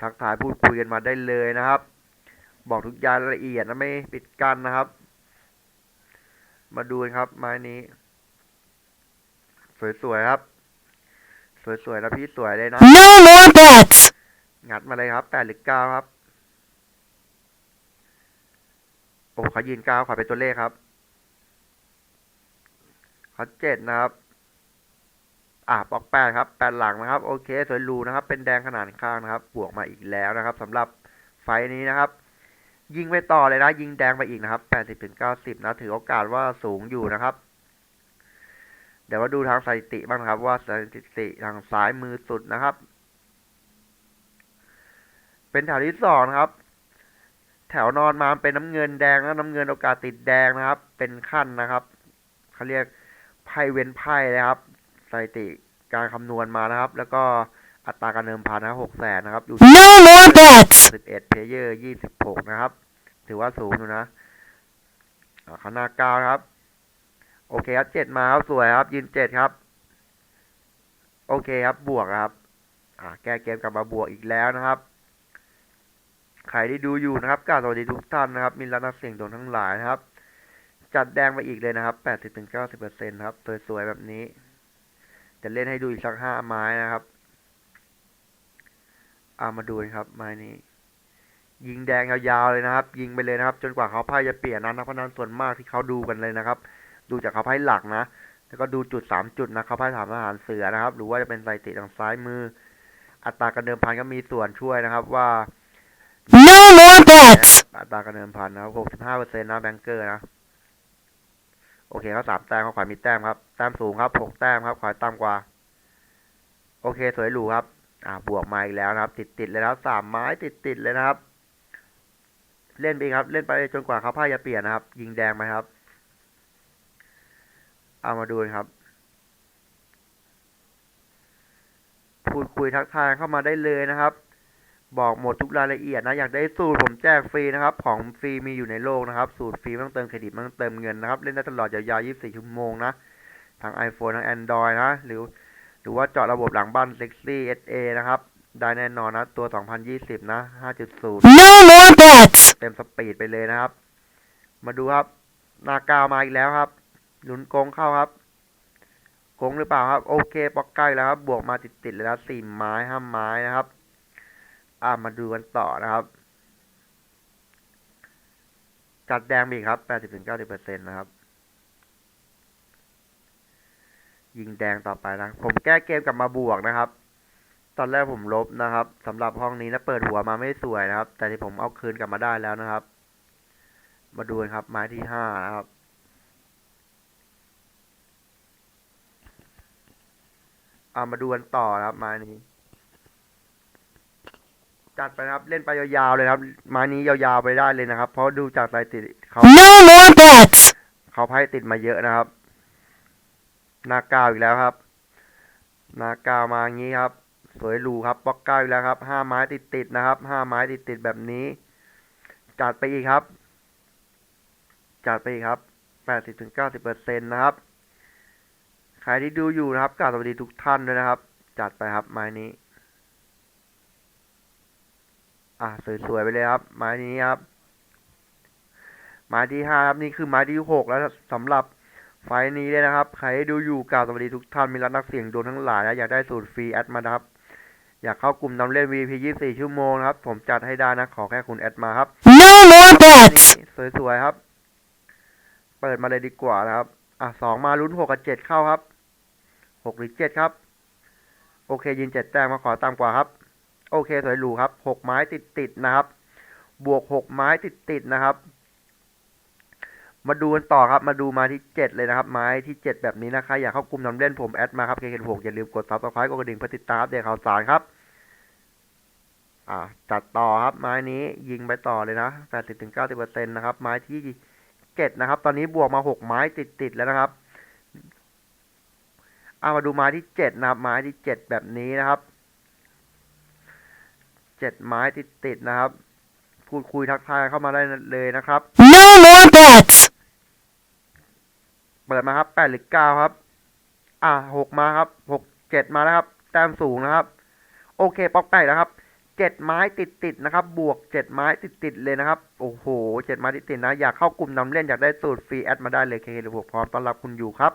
ทักทายพูดคุยกันมาได้เลยนะครับ บอกทุกรายละเอียดนะไม่ปิดกั้นนะครับ มาดูกันครับไม้นี้ สวยๆครับ สวยๆแล้วพี่สวยเลยนะ No more bets. งัดมาเลยครับแปดหรือเก้าครับโอ้เขายืนเก้าขอเป็นตัวเลขครับเขาเจ็ดนะครับ อ่าปอกแปดครับแปดหลังนะครับ โอเค สวยรูนะครับ เป็นแดงขนาดข้างนะครับ บวกมาอีกแล้วนะครับสำหรับไฟนี้นะครับ ยิงไปต่อเลยนะ ยิงแดงไปอีกนะครับแปดสิบถึงเก้าสิบนะ ถือโอกาสว่าสูงอยู่นะครับ เดี๋ยวมาดูทางสถิติบ้างครับ ว่าสถิติทางซ้ายมือสุดนะครับ เป็นแถวที่สองนะครับ แถวนอนมาเป็นน้ำเงินแดงแล้วน้ำเงินโอกาสติดแดงนะครับ เป็นขั้นนะครับเขาเรียกไพ่เว้นไพ่นะครับ สถิติการคำนวณมานะครับ แล้วก็อัตราการเดิมพันนะครับหกแสนนะครับ อยู่ No more bets. สิบเอ็ดเพลเยอร์ยี่สิบหกนะครับ ถือว่าสูงอยู่นะอ่าข้างหน้าเก้านะครับ โอเคครับเจ็ดมาครับสวยครับ ยืนเจ็ดครับ โอเคครับบวกครับ อ่า แก้เกมกลับมาบวกอีกแล้วนะครับ ใครที่ดูอยู่นะครับกล่าวสวัสดีทุกท่านนะครับ มีรักนักเสี่ยงดวงทั้งหลายนะครับ จัดแดงไปอีกเลยนะครับแปดสิบถึงเก้าสิบเปอร์เซ็นครับ สวยๆแบบนี้ จะเล่นให้ดูอีกสักห้าไม้นะครับเอามาดูนะครับไม้นี้ ยิงแดงยาวๆเลยนะครับ ยิงไปเลยนะครับ จนกว่าเขาไพ่จะเปลี่ยนนะนักพนันส่วนมากที่เขาดูกันเลยนะครับ ดูจากเขาไพ่หลักนะแล้วก็ดูจุดสามจุดนะเขาไพ่ถามทหารเสือนะครับ หรือว่าจะเป็นสถิติทางซ้ายมือ อัตราการเดิมพันก็มีส่วนช่วยนะครับว่า No more bets. อัตราการเดิมพันนะครับหกสิบห้าเปอร์เซ็นต์นะแบงเกอร์นะ โอเคครับสามแต้มครับขวามีแต้มครับแต้มสูงครับหกแต้มครับขวาต่ำกว่า โอเคสวยหรูครับ อ่าบวกมาอีกแล้วนะครับ ติดติดเลยนะครับสามไม้ติดติดเลยนะครับ เล่นไปครับเล่นไปจนกว่าเขาไพ่จะเปลี่ยนนะครับ ยิงแดงไหมครับ เอามาดูครับ พูดคุยทักทายเข้ามาได้เลยนะครับ บอกหมดทุกรายละเอียดนะ อยากได้สูตรผมแจกฟรีนะครับ ของฟรีมีอยู่ในโลกนะครับ สูตรฟรีไม่ต้องเติมเครดิตไม่ต้องเติมเงินนะครับ เล่นได้ตลอดยาวๆ 24 ชั่วโมงนะ ทั้ง iPhone ทั้ง Android นะ หรือ หรือว่าเจาะระบบหลังบ้าน Sexy SA นะครับ ได้แน่นอนนะ ตัว 2020 นะ 5.0 No more bets. เต็มสปีดไปเลยนะครับ มาดูครับหน้ากาวมาอีกแล้วครับลุ้นโกงเข้าครับโกงหรือเปล่าครับ โอเคปอกใกล้แล้วครับ บวกมาติดๆเลยนะสี่ไม้ห้าไม้นะครับ อ่ามาดูกันต่อนะครับ จัดแดงไปอีครับแปดสิบถึงเก้าสิบเปอร์เซ็นต์นะครับ ยิงแดงต่อไปนะ ผมแก้เกมกลับมาบวกนะครับ ตอนแรกผมลบนะครับสำหรับห้องนี้นะเปิดหัวมาไม่สวยนะครับ แต่ที่ผมเอาคืนกลับมาได้แล้วนะครับ มาดูนครับ ไม้ที่ห้านะครับเอามาดูกันต่อนะครับไม้นี้ จัดไปนะครับ เล่นไปยาวๆเลยครับไม้นี้ยาวๆไปได้เลยนะครับ เพราะดูจากสถิติเขา No more bets. เขาไพ่ติดมาเยอะนะครับหน้าก้าวอีกแล้วครับหน้าก้าวมาอย่างนี้ครับ สวยหรูครับบล็อกเก้าอีกแล้วครับห้าไม้ติดติดๆนะครับห้าไม้ติดติดๆแบบนี้ จัดไปอีกครับ จัดไปอีกครับแปดสิบถึงเก้าสิบเปอร์เซ็นต์นะครับใครที่ดูอยู่นะครับกราบสวัสดีทุกท่านด้วยนะครับ จัดไปครับไม้นี้ อะสวยๆไปเลยครับ ไม้นี้ครับ ไม้ที่ห้าครับนี่คือไม้ที่หกแล้วสำหรับไฟล์นี้เลยนะครับ ใครที่ดูอยู่กล่าวสวัสดีทุกท่านมีรักนักเสี่ยงดวงทั้งหลายนะอยากได้สูตรฟรีแอดมานะครับ อยากเข้ากลุ่มนำเล่น VP 24 ชั่วโมงนะครับ ผมจัดให้ได้นะ ขอแค่คุณแอดมาครับ No more bets. นี่สวยๆครับ เปิดมาเลยดีกว่านะครับ อะสองมาลุ้นหกกับเจ็ดเข้าครับหกหรือเจ็ดครับ โอเค ยินเจ็ดแต้มมาขอตามกว่าครับ โอเคสวยหรูครับหกไม้ติดๆนะครับ บวกหกไม้ติดๆนะครับ มาดูกันต่อครับ มาดูมาที่เจ็ดเลยนะครับ ไม้ที่เจ็ดแบบนี้นะคะอยากเข้ากลุ่มนำเล่นผมแอดมาครับเคเคนหกอย่าลืมกดซับสไครต์กดกระดิ่งเพื่อติดตามอัปเดตข่าวสารครับอ่าจัดต่อครับไม้นี้ยิงไปต่อเลยนะแปดสิบถึงเก้าสิบเปอร์เซ็นต์นะครับ ไม้ที่เจ็ดนะครับ ตอนนี้บวกมาหกไม้ติดๆแล้วนะครับเอามาดูไม้ที่เจ็ดนะครับไม้ที่เจ็ดแบบนี้นะครับ เจ็ดไม้ติดๆนะครับ พูดคุยทักทายเข้ามาได้เลยนะครับ No more bets. เปิดมาครับแปดหรือเก้าครับ อ่าหกมาครับหกเจ็ดมาแล้วครับแแต้มสูงนะครับ โอเคป๊อกแปกนะครับเจ็ดไม้ติดติดๆนะครับ บวกเจ็ดไม้ติดติดๆเลยนะครับ โอ้โหเจ็ดไม้ติดติดๆนะ อยากเข้ากลุ่มนำเล่นอยากได้สูตรฟรีแอดมาได้เลยเคหรือบวกพร้อมต้อนรับคุณอยู่ครับ